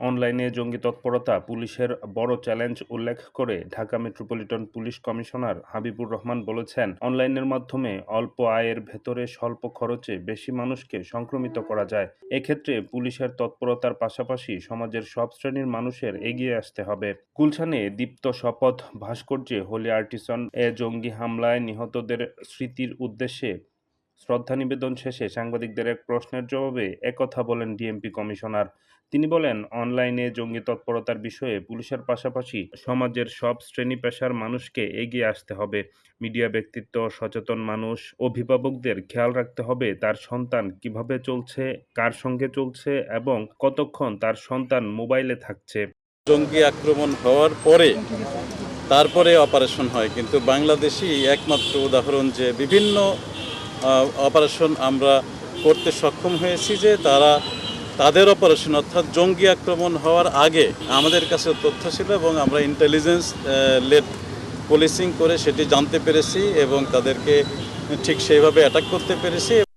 অনলাইনে জঙ্গি তৎপরতা, পুলিশের বড় চ্যালেঞ্জ উল্লেখ করে Dhaka metropolitan police commissioner Habibur Rahman বলেছেন, অনলাইনের মাধ্যমে অল্প আয়ের ভেতরে স্বল্প খরচে বেশি মানুষকে সংক্রমিত করা যায়। এক্ষেত্রে পুলিশের তৎপরতার পাশাপাশি সমাজের সব শ্রেণির মানুষের এগিয়ে আসতে হবে। গুলশানে দীপ্ত শপথ ভাস্কর্যে হোলি আর্টিসন এ জঙ্গি হামলায় নিহতদের স্মৃতির উদ্দেশ্যে শ্রদ্ধা নিবেদন শেষে সাংবাদিকদের এক প্রশ্নের জবাবে একথা বলেন ডিএমপি কমিশনার। তিনি বলেন, অনলাইনে জঙ্গি তৎপরতার বিষয়ে পুলিশের পাশাপাশি সমাজের সব শ্রেণি পেশার মানুষকে এগিয়ে আসতে হবে। মিডিয়া ব্যক্তিত্ব, সচেতন মানুষ, অভিভাবকদের খেয়াল রাখতে হবে তার সন্তান কীভাবে চলছে, কার সঙ্গে চলছে এবং কতক্ষণ তার সন্তান মোবাইলে থাকছে। জঙ্গি আক্রমণ হওয়ার পরে তারপরে অপারেশন হয়, কিন্তু বাংলাদেশই একমাত্র উদাহরণ যে বিভিন্ন অপারেশন আমরা করতে সক্ষম হয়েছি যে তারা তাদের অপারেশন অর্থাৎ জঙ্গি আক্রমণ হওয়ার আগে আমাদের কাছে তথ্য ছিল এবং আমরা ইন্টেলিজেন্স লেট পুলিশিং করে সেটি জানতে পেরেছি এবং তাদেরকে ঠিক সেইভাবে অ্যাটাক করতে পেরেছি।